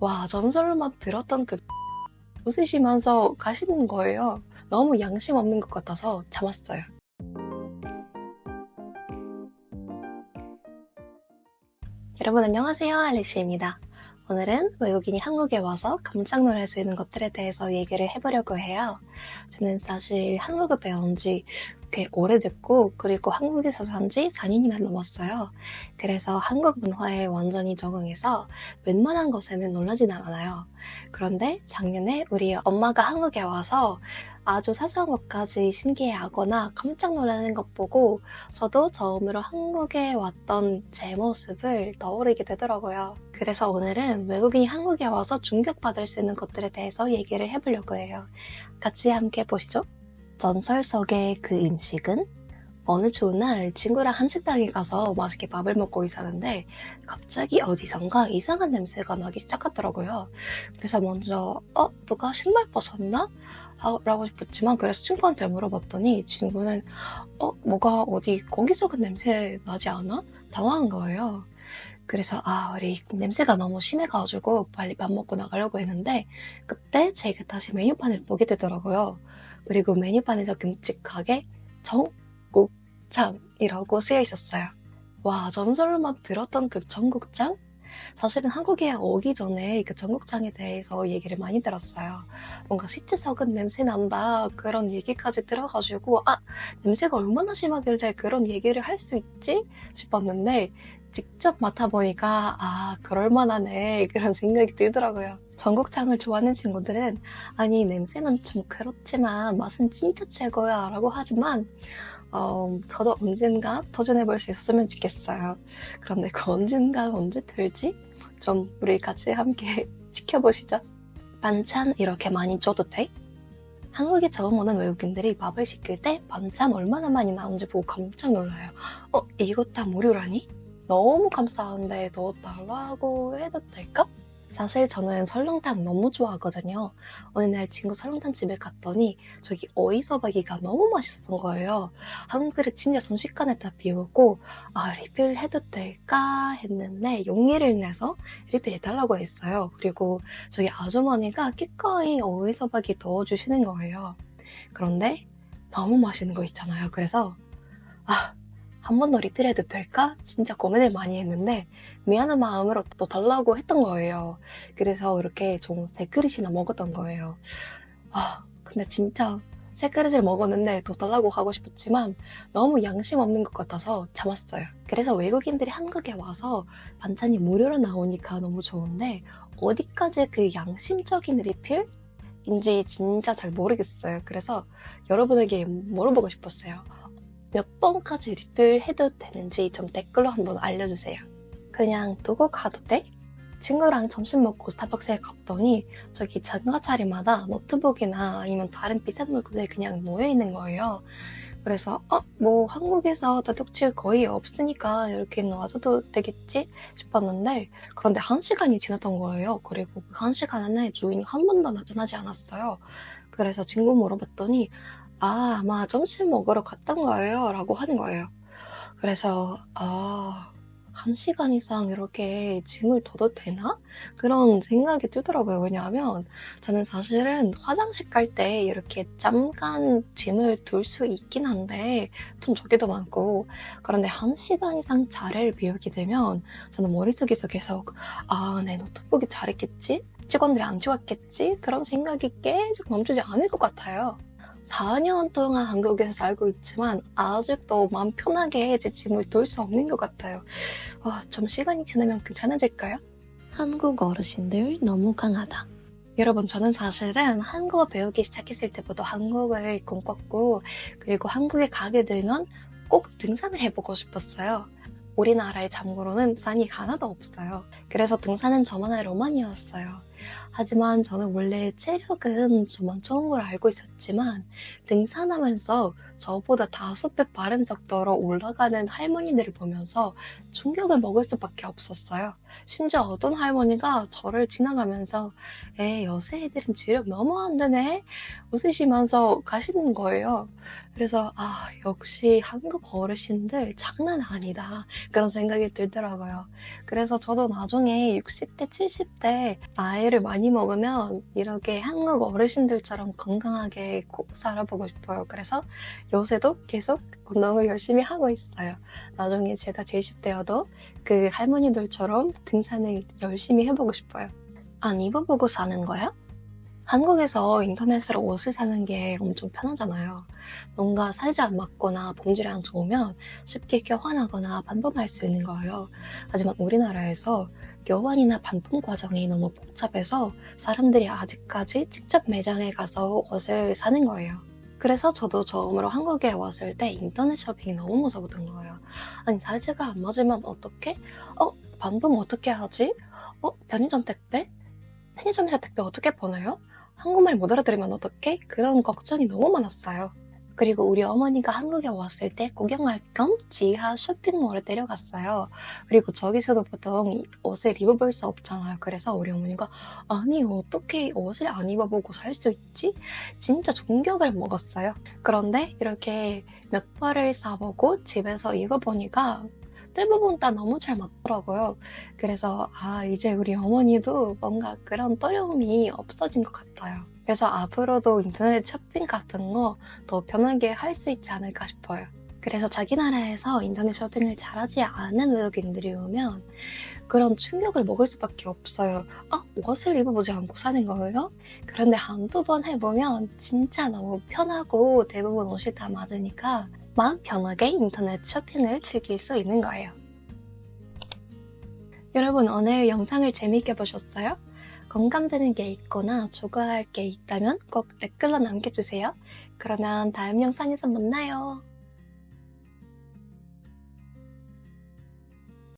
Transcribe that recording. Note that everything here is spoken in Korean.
와, 전설만 들었던 그 웃으시면서 가시는 거예요. 너무 양심 없는 것 같아서 참았어요. 여러분 안녕하세요. 알리시입니다. 오늘은 외국인이 한국에 와서 깜짝 놀랄 수 있는 것들에 대해서 얘기를 해보려고 해요. 저는 사실 한국어 배운 지 꽤 오래됐고, 그리고 한국에서 산 지 4년이나 넘었어요. 그래서 한국 문화에 완전히 적응해서 웬만한 것에는 놀라진 않아요. 그런데 작년에 우리 엄마가 한국에 와서 아주 사소한 것까지 신기해하거나 깜짝 놀라는 것 보고 저도 처음으로 한국에 왔던 제 모습을 떠오르게 되더라고요. 그래서 오늘은 외국인이 한국에 와서 충격받을 수 있는 것들에 대해서 얘기를 해보려고 해요. 같이 함께 보시죠. 전설 속의 그 음식은 어느 좋은 날 친구랑 한식당에 가서 맛있게 밥을 먹고 있었는데 갑자기 어디선가 이상한 냄새가 나기 시작하더라고요. 그래서 먼저 어? 누가 신발 벗었나? 아, 라고 싶었지만 그래서 친구한테 물어봤더니 친구는 어? 뭐가 어디 거기서 그 냄새 나지 않아? 당황한 거예요. 그래서 아 우리 냄새가 너무 심해가지고 빨리 밥 먹고 나가려고 했는데 그때 제가 다시 메뉴판을 보게 되더라고요. 그리고 메뉴판에서 끔찍하게 전국장이라고 쓰여 있었어요. 와 전설만 들었던 그 전국장? 사실은 한국에 오기 전에 그 전국장에 대해서 얘기를 많이 들었어요. 뭔가 시체 썩은 냄새 난다 그런 얘기까지 들어가지고 아 냄새가 얼마나 심하길래 그런 얘기를 할 수 있지 싶었는데 직접 맡아보니까 아 그럴만하네 그런 생각이 들더라고요. 전국장을 좋아하는 친구들은 아니 냄새는 좀 그렇지만 맛은 진짜 최고야 라고 하지만 어, 저도 언젠가 도전해볼 수 있었으면 좋겠어요. 그런데 그 언젠가 언제 들지? 좀 우리 같이 함께 지켜보시죠. 반찬 이렇게 많이 줘도 돼? 한국에 처음 오는 외국인들이 밥을 시킬 때 반찬 얼마나 많이 나오는지 보고 깜짝 놀라요. 어, 이것 다 무료라니? 너무 감사한데 더 달라고 해도 될까? 사실 저는 설렁탕 너무 좋아하거든요. 어느 날 친구 설렁탕 집에 갔더니 저기 오이소박이가 너무 맛있었던 거예요. 한 그릇 진짜 순식간에 다 비우고 아 리필 해도 될까 했는데 용기를 내서 리필 해달라고 했어요. 그리고 저기 아주머니가 기꺼이 오이소박이 넣어주시는 거예요. 그런데 너무 맛있는 거 있잖아요. 그래서 아 한 번 더 리필해도 될까? 진짜 고민을 많이 했는데 미안한 마음으로 또 달라고 했던 거예요. 그래서 이렇게 좀세 그릇이나 먹었던 거예요. 아 근데 진짜 세 그릇을 먹었는데 더 달라고 하고 싶었지만 너무 양심 없는 것 같아서 참았어요. 그래서 외국인들이 한국에 와서 반찬이 무료로 나오니까 너무 좋은데 어디까지 그 양심적인 리필인지 진짜 잘 모르겠어요. 그래서 여러분에게 물어보고 싶었어요. 몇 번까지 리필 해도 되는지 좀 댓글로 한번 알려주세요. 그냥 두고 가도 돼? 친구랑 점심 먹고 스타벅스에 갔더니 저기 장가 자리마다 노트북이나 아니면 다른 비싼 물건들이 그냥 놓여 있는 거예요. 그래서 어, 뭐 한국에서 도둑질 거의 없으니까 이렇게 놔둬도 되겠지 싶었는데 그런데 한 시간이 지났던 거예요. 그리고 그 한 시간 안에 주인이 한 번도 나타나지 않았어요. 그래서 친구 물어봤더니 아 아마 점심 먹으러 갔던 거예요 라고 하는 거예요. 그래서 아 한 시간 이상 이렇게 짐을 둬도 되나? 그런 생각이 들더라고요. 왜냐하면 저는 사실은 화장실 갈 때 이렇게 잠깐 짐을 둘 수 있긴 한데 돈 적게도 많고 그런데 한 시간 이상 자리를 비우게 되면 저는 머릿속에서 계속 아, 내 노트북이 잘했겠지? 직원들이 안 좋았겠지? 그런 생각이 계속 멈추지 않을 것 같아요. 4년 동안 한국에서 살고 있지만 아직도 마음 편하게 제 짐을 둘 수 없는 것 같아요. 와, 좀 시간이 지나면 괜찮아질까요? 한국 어르신들 너무 강하다. 여러분, 저는 사실은 한국어 배우기 시작했을 때부터 한국어를 꿈꿨고, 그리고 한국에 가게 되면 꼭 등산을 해보고 싶었어요. 우리나라에 참고로는 산이 하나도 없어요. 그래서 등산은 저만의 로망이었어요. 하지만 저는 원래 체력은 저만 좋은 걸 알고 있었지만 등산하면서 저보다 다섯 배 빠른 속도로 올라가는 할머니들을 보면서 충격을 먹을 수밖에 없었어요. 심지어 어떤 할머니가 저를 지나가면서 에 요새 애들은 지력 너무 안 되네 웃으시면서 가시는 거예요. 그래서 아 역시 한국 어르신들 장난 아니다 그런 생각이 들더라고요. 그래서 저도 나중에 60대 70대 나이를 많이 먹으면 이렇게 한국 어르신들처럼 건강하게 꼭 살아보고 싶어요. 그래서 요새도 계속 운동을 열심히 하고 있어요. 나중에 제가 70대여도 그 할머니들처럼 등산을 열심히 해보고 싶어요. 안 입어보고 사는 거야? 한국에서 인터넷으로 옷을 사는 게 엄청 편하잖아요. 뭔가 사이즈 안 맞거나 봉질이 안 좋으면 쉽게 교환하거나 반품할 수 있는 거예요. 하지만 우리나라에서 교환이나 반품 과정이 너무 복잡해서 사람들이 아직까지 직접 매장에 가서 옷을 사는 거예요. 그래서 저도 처음으로 한국에 왔을 때 인터넷 쇼핑이 너무 무서웠던 거예요. 아니 사이즈가 안 맞으면 어떡해? 어? 반품 어떻게 하지? 어? 편의점 택배? 편의점에서 택배 어떻게 보내요? 한국말 못 알아들으면 어떡해? 그런 걱정이 너무 많았어요. 그리고 우리 어머니가 한국에 왔을 때 구경할 겸 지하 쇼핑몰에 데려갔어요. 그리고 저기서도 보통 이 옷을 입어볼 수 없잖아요. 그래서 우리 어머니가 아니 어떻게 옷을 안 입어보고 살 수 있지? 진짜 충격을 먹었어요. 그런데 이렇게 몇 벌을 사보고 집에서 입어보니까 대부분 다 너무 잘 맞더라고요. 그래서 아 이제 우리 어머니도 뭔가 그런 떠려움이 없어진 것 같아요. 그래서 앞으로도 인터넷 쇼핑 같은 거 더 편하게 할 수 있지 않을까 싶어요. 그래서 자기 나라에서 인터넷 쇼핑을 잘하지 않은 외국인들이 오면 그런 충격을 먹을 수밖에 없어요. 아, 옷을 입어보지 않고 사는 거예요? 그런데 한두 번 해보면 진짜 너무 편하고 대부분 옷이 다 맞으니까 마음 편하게 인터넷 쇼핑을 즐길 수 있는 거예요. 여러분 오늘 영상을 재미있게 보셨어요? 공감되는 게 있거나 좋아할 게 있다면 꼭 댓글로 남겨주세요. 그러면 다음 영상에서 만나요.